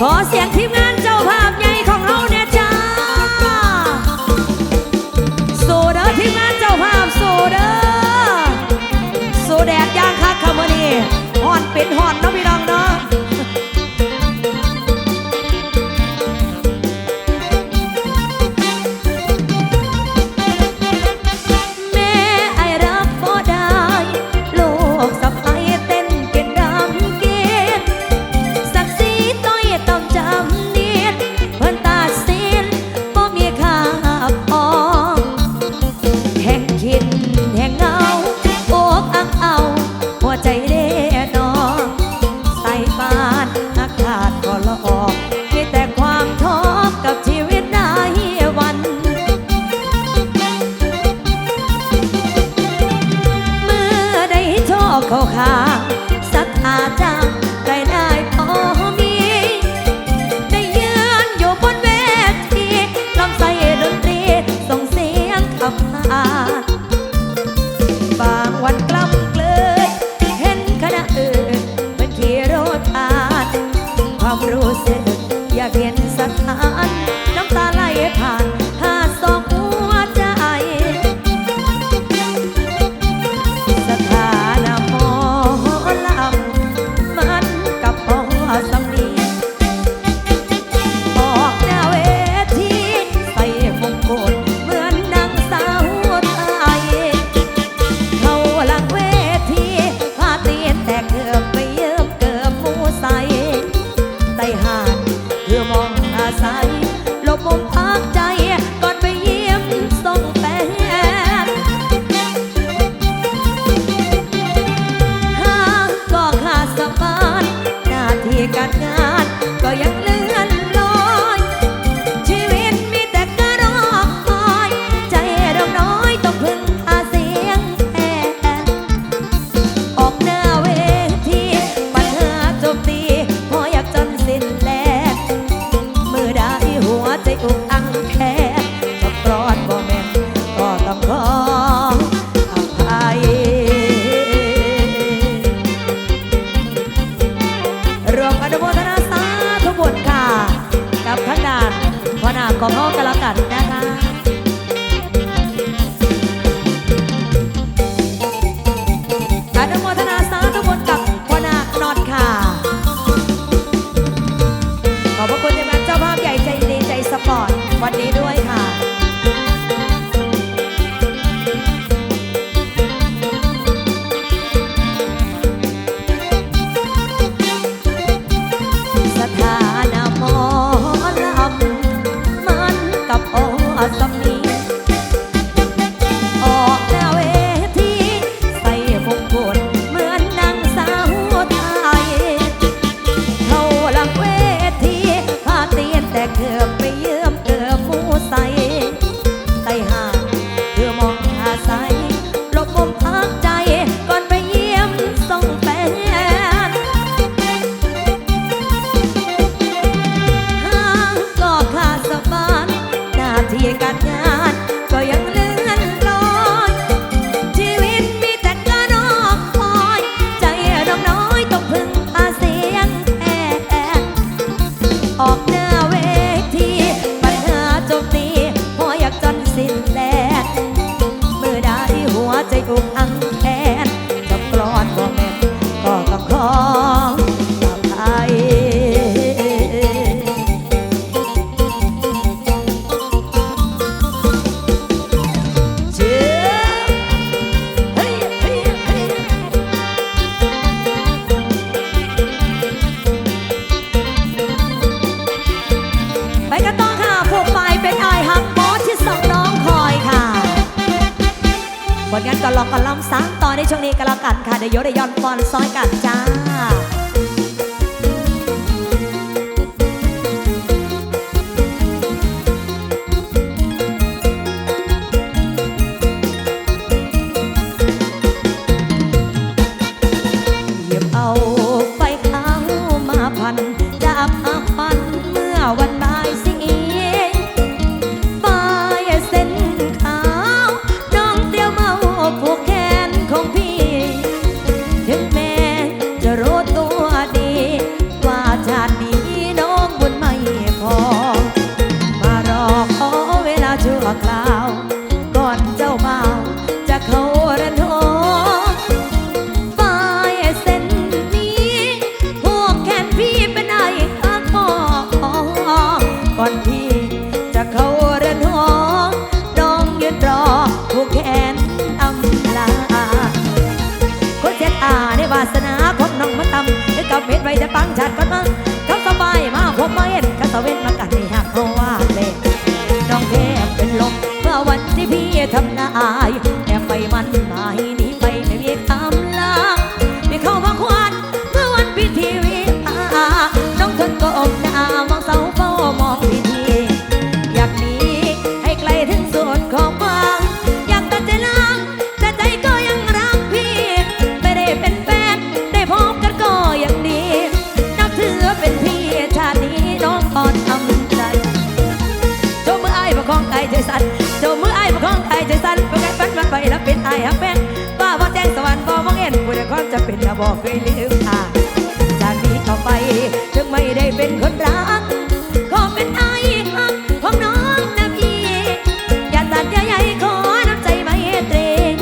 ขอเสียงทีมงานเจ้าภาพใหญ่ของเราเนี่ยจ้าโซเดอร์ทีมงานเจ้าภาพโซเดอร์โซแดดยางคักคำวันนี้ฮอนเป็นฮอนเนาะพี่น้อง ย่อนบอนซ้อยกันจ้า ความจะเป็นนะบอกเคยลืมค่ะ จากนี้ต่อไปจึงไม่ได้เป็นคนรักขอเป็นไอ้ฮักของน้องนะพี่อย่าตัดอย่าใหญ่ขอน้ำใจไม่เตรง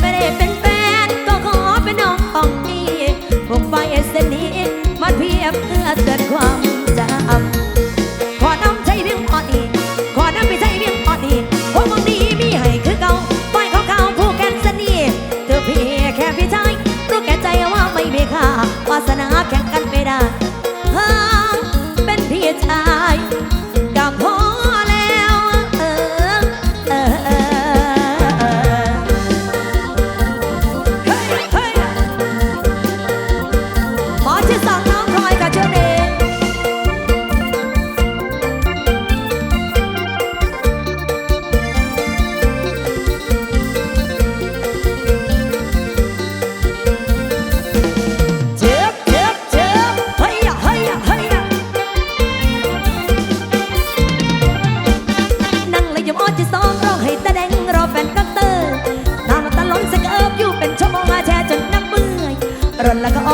ไม่ได้เป็นแฟนก็ขอเป็นน้องของพี่ผมไปเส้นนี้มาเพียบเพื่อเกิดความจำขอน้ำใจเพียงพอดีขอน้ำใจเพียงพอดีพวกมึงดีมีให้คือเก่าไปเขาเขาผู้แกนสนีเธอพี่แ Every time. run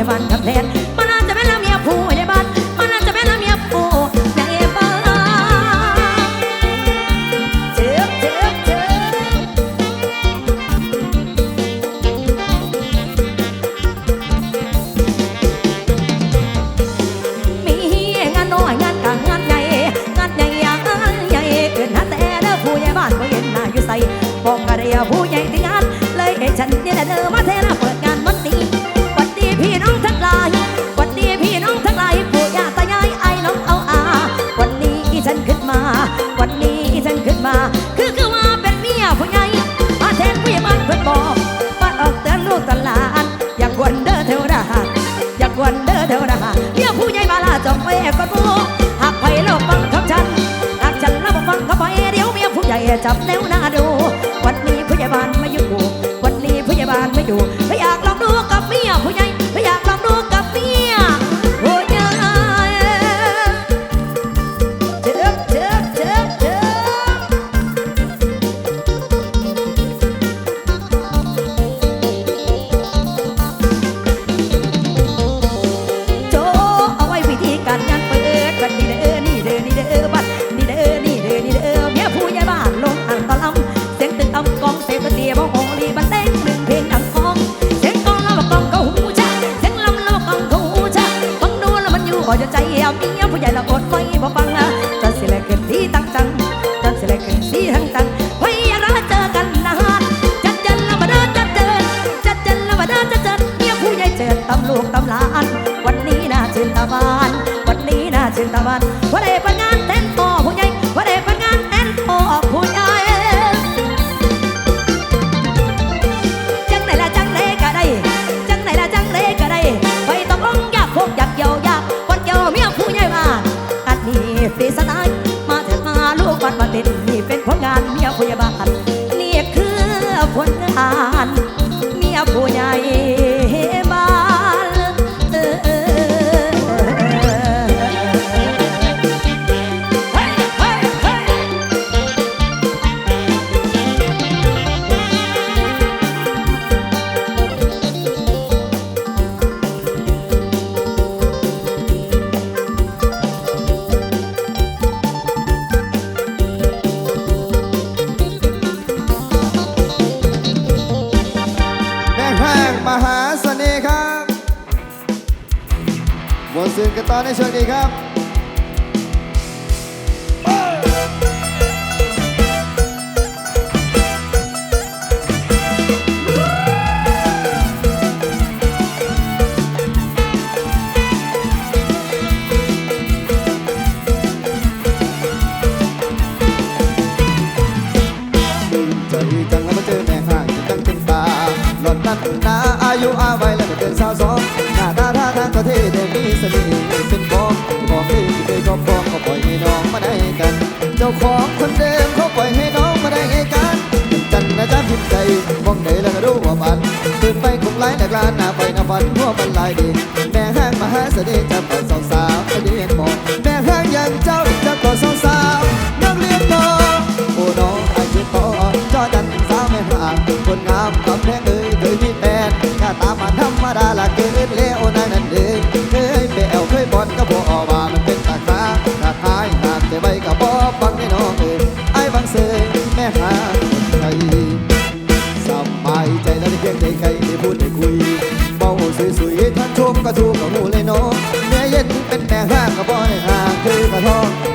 I want to play มา คือคือว่าเป็นเมียผู้ใหญ่มาแทงพี่มันเพิ่นบอกมาออกเตือนลูกตลาดอยากวนเด้อเทวดาอยากวนเด้อเทวดาเมียผู้ใหญ่มาลาจงมแม่ก็รู้หากไผ่เราฟังคำฉันหากฉันเราฟังก็ไปเดี๋ยวเมียผู้ใหญ่จับแนวหน้าดู ติดนี่เป็นผลงานเมียผู้ใหญ่บ้านนี่คือผลงานเมียผู้ใหญ่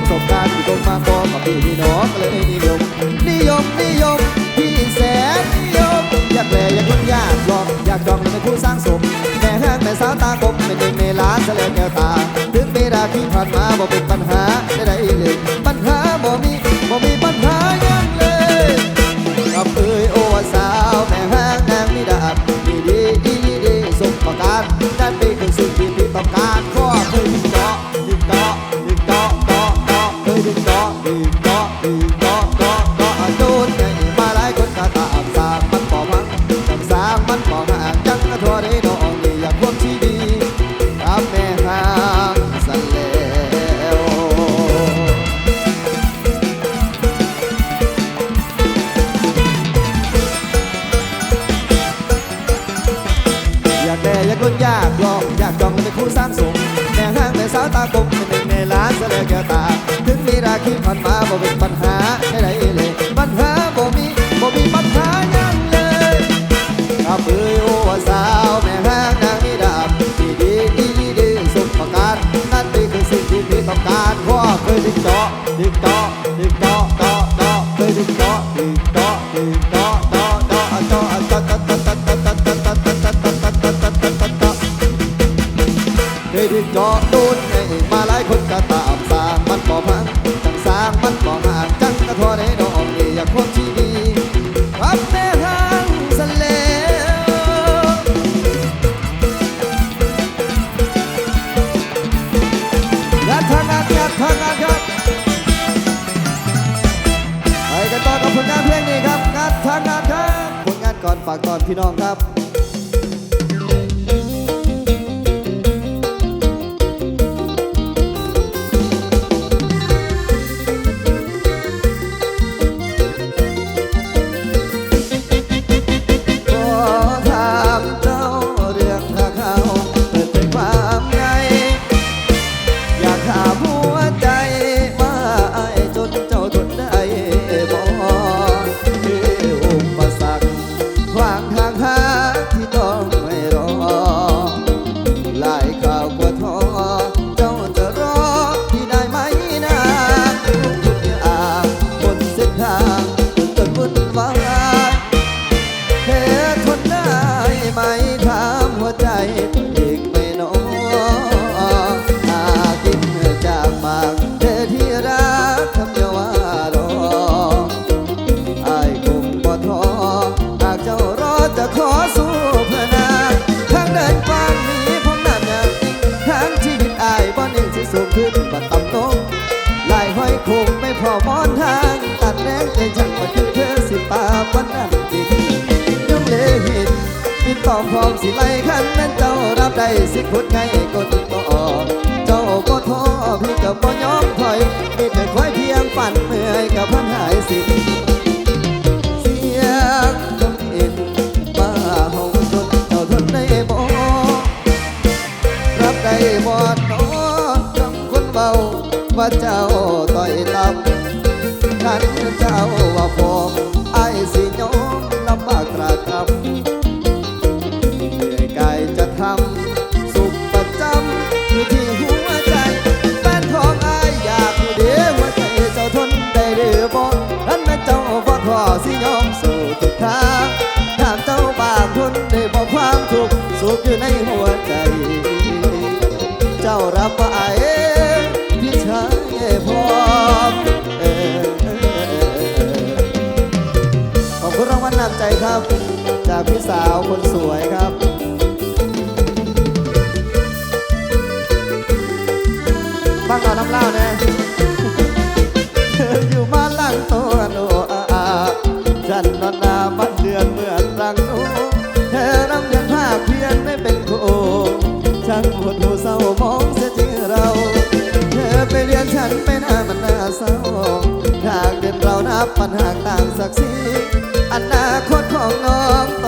สบการที่ตรงมาพอกับพี่พี่น้องเลยนิยม นิยมนิยมพี่แสนนิยมอยากแหวอยากลุ้นอยากลองอยากจองเป็นผู้สร้างสมแม่ห้างแม่สาวตาคมเป็นเด็กในร้านเสลอแก้วตา ถึงเวลาที่ผ่านมาบ่เป็นปัญหาได้ได้เลย มาบ่เป็นปัญหาให้ได้เลยปัญหาบ่มีบ่มีปัญหายังเลยข้าเบื่อโอ้สาวแม่แห้งนางนี่ดาบดีดีดีดีสุดประการนั่นนี่คือสิ่งที่พี่ต้องการพ่อเคยดิ้งจอดิ้งจอ ทางงานครัผลงานก่อนฝากก่อนพี่น้องครับ ใจฉันว่าคือเธอสิปาวันนั้นดินยุ่งเลหินปิดตอมพร้อมสิไล่ขันแม่นเจ้ารับได้สิพูดไงก็ติดต่อเจ้าก็ท้อพี่ก็บ่ยอมถอย ใจครับ จากพี่สาวคนสวยครับบ้านเราน้ำเล่านะอยู่บ้านหลังโตโนูจันนอนนาบ้านเดือนเมื่อรังนูเธอน้ำเงินภาคเพียนไม่เป็นโคฉันปวดหูเศร้ามองเสียจริงเรา เธอไปเรียนฉันไม่น่ามันน่าเศร้าหากเดินเรานับปัญหาต่างศักดิ์ศรี อนาคตของน้อง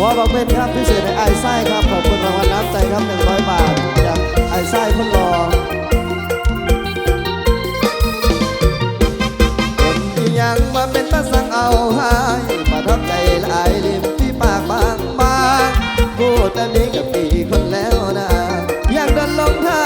บอกเป็นครับพิเศษในไอไส้ครับขอบคุณรางวัลน้ำใจครับ100 บาทจากไอไส้คนรอคนที่ยังมาเป็นตาสั่งเอาให้ประทับใจหลายริมที่ปากบางบางพูดแต่นี้กับปีคนแล้วนะอยากเดินลงทาง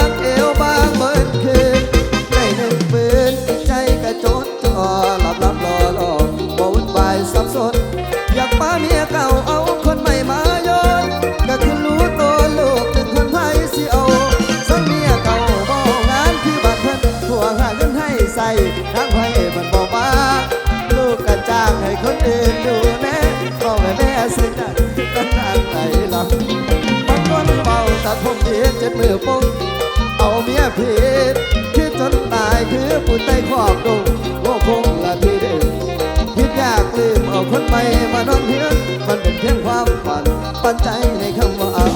คนอื่นดูแน่บอกแม่แม่สิจันตั้งนานไหนหลับางคนเบาตัดผมเดียเจ็ดมือปุ้งเอาเมียผิดคิดจนตายคือปุ่นใต้ขอบดงโง่คงละทีเดียวคิดอยากลืมเอาคนใหม่มานอนเพียงมันเป็นเพียงความฝันปันใจในคำว่าเอา